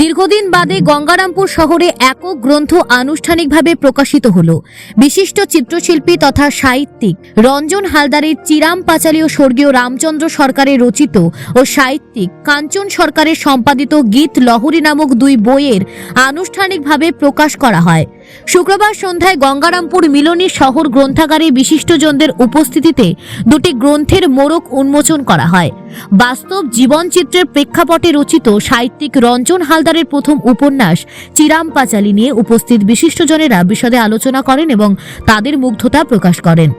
দীর্ঘদিন বাদে গঙ্গারামপুর শহরে একক গ্রন্থ আনুষ্ঠানিকভাবে প্রকাশিত হল। বিশিষ্ট চিত্রশিল্পী তথা সাহিত্যিক রঞ্জন হালদারের চিরাম পাঁচালী ও স্বর্গীয় রামচন্দ্র সরকারের রচিত ও সাহিত্যিক কাঞ্চন সরকারের সম্পাদিত গীত লহরী নামক দুই বইয়ের আনুষ্ঠানিকভাবে প্রকাশ করা হয়। শুক্রবার সন্ধ্যায় গঙ্গারামপুর মিলনী শহর গ্রন্থাগারে বিশিষ্টজনদের উপস্থিতিতে দুটি গ্রন্থের মোড়ক উন্মোচন করা হয়। বাস্তব জীবনচিত্রের প্রেক্ষাপটে রচিত সাহিত্যিক রঞ্জন হালদারের প্রথম উপন্যাস চিরাম পাঁচালী নিয়ে উপস্থিত বিশিষ্টজনেরা বিশদে আলোচনা করেন এবং তাদের মুগ্ধতা প্রকাশ করেন।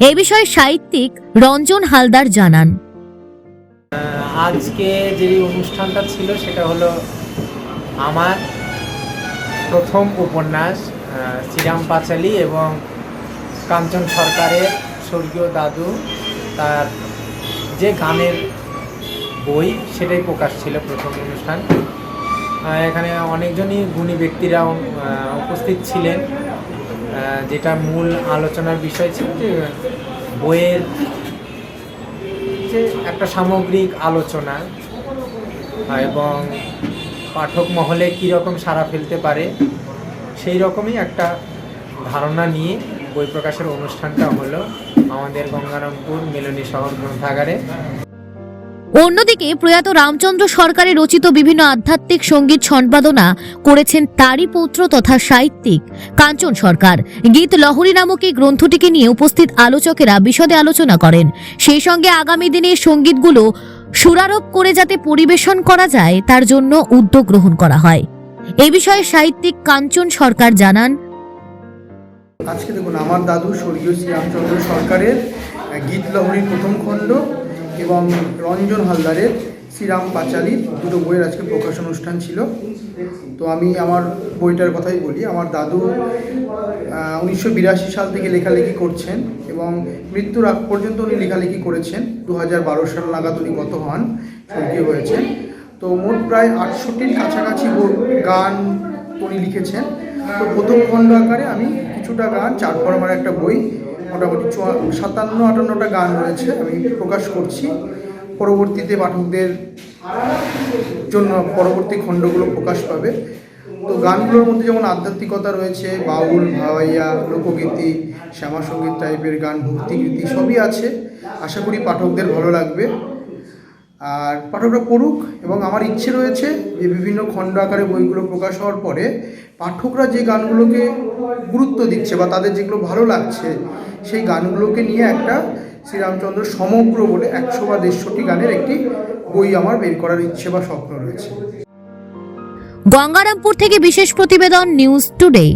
এ বিষয়ে সাহিত্যিক রঞ্জন হালদার জানান। আজকে যে অনুষ্ঠানটা ছিল সেটা হলো আমার প্রথম উপন্যাস শ্রীরাম পাঁচালী এবং কাঞ্চন সরকারের স্বর্গীয় দাদু, তার যে গানের বই সেটাই প্রকাশ ছিল প্রথম অনুষ্ঠান। এখানে অনেকজনই গুণী ব্যক্তিরা উপস্থিত ছিলেন। যেটা মূল আলোচনার বিষয় ছিল যে বইয়ের যে একটা সামগ্রিক আলোচনা এবং পাঠক মহলে কীরকম সাড়া ফেলতে পারে সেই রকমই একটা ধারণা নিয়ে বই প্রকাশের অনুষ্ঠানটা হলো আমাদের গঙ্গারামপুর মিলনী শহর গ্রন্থাগারে। অন্যদিকে প্রয়াত রামচন্দ্র সরকারের রচিত বিভিন্ন আধ্যাত্মিক সংগীত সম্পাদনা করেছেন তারই পুত্র তথা সাহিত্যিক কাঞ্চন সরকার। গীত লহরী নামক এই গ্রন্থটিকে নিয়ে উপস্থিত আলোচকেরা বিশদে আলোচনা করেন। সেই সঙ্গে আগামী দিনে সঙ্গীতগুলো সুরারোপ করে যাতে পরিবেশন করা যায়, তার জন্য উদ্যোগ গ্রহণ করা হয়। এ বিষয়ে সাহিত্যিক কাঞ্চন সরকার জানান। আজকে দেখুন, আমার দাদু স্বর্গীয় শ্রীরামচন্দ্র সরকারের গীত লহরীর প্রথম খণ্ড এবং রঞ্জন হালদারের শ্রীরাম পাঁচালীর দুটো বইয়ের আজকে প্রকাশ অনুষ্ঠান ছিল। তো আমি আমার বইটার কথাই বলি, আমার দাদু উনিশশো বিরাশি সাল থেকে লেখালেখি করছেন এবং মৃত্যুর আগ পর্যন্ত উনি লেখালেখি করেছেন। দু হাজার বারো সাল নাগাদ উনি গত হন, স্বর্গীয় হয়েছেন। তো মোট প্রায় আটষট্টির কাছাকাছি গান উনি লিখেছেন। তো প্রথম খণ্ড আকারে আমি কিছুটা গান, চার ফরমার একটা বই, মোটামুটি সাতান্ন, আটান্নটা গান রয়েছে আমি প্রকাশ করছি। পরবর্তীতে পাঠকদের জন্য পরবর্তী খণ্ডগুলো প্রকাশ পাবে। তো গানগুলোর মধ্যে যেমন আধ্যাত্মিকতা রয়েছে, বাউল, ভাওয়াইয়া, লোকগীতি, শ্যামাসঙ্গীত টাইপের গান, ভক্তিগীতি সবই আছে। আশা করি পাঠকদের ভালো লাগবে। আর পাঠকরা পড়ুক এবং আমার ইচ্ছে রয়েছে যে বিভিন্ন খণ্ড আকারে বইগুলো প্রকাশ হওয়ার পরে পাঠকরা যে গানগুলোকে গুরুত্ব দিচ্ছে বা তাদের যেগুলো ভালো লাগছে, সেই গানগুলোকে নিয়ে একটা শ্রীরামচন্দ্র সমগ্র বলে একশো বা দেড়শোটি গানের একটি বই আমার বের করার ইচ্ছে বা স্বপ্ন রয়েছে। গঙ্গারামপুর থেকে বিশেষ প্রতিবেদন নিউজ টুডে।